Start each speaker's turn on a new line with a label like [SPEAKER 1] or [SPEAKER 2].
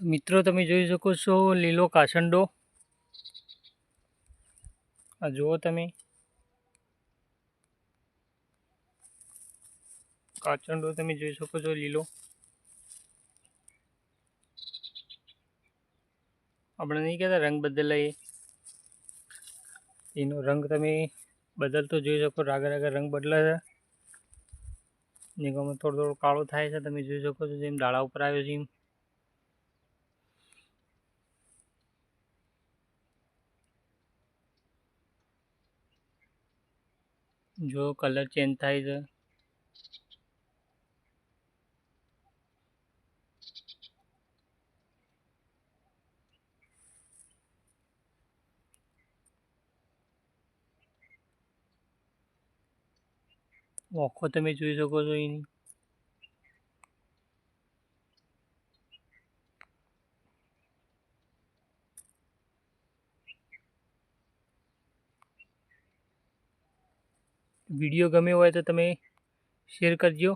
[SPEAKER 1] તો મિત્રો, તમે જોઈ શકો છો લીલો કાસંડો. આ જુઓ તમે. કાચંડો તમે જોઈ શકો છો લીલો. આપણે નહીં કહેતા રંગ બદલાય એનો રંગ તમે બદલતો જોઈ શકો. રાગે રાગે રંગ બદલાય છે. નિગમમાં થોડો થોડો કાળો થાય છે. તમે જોઈ શકો છો જેમ ડાળા ઉપર આવ્યો છે એમ. જો કલર ચેન્જ થાય છે ઓખો તમે જોઈ શકો છો એની. વીડિયો ગમ્યો હોય તો તમે શેર કરજો.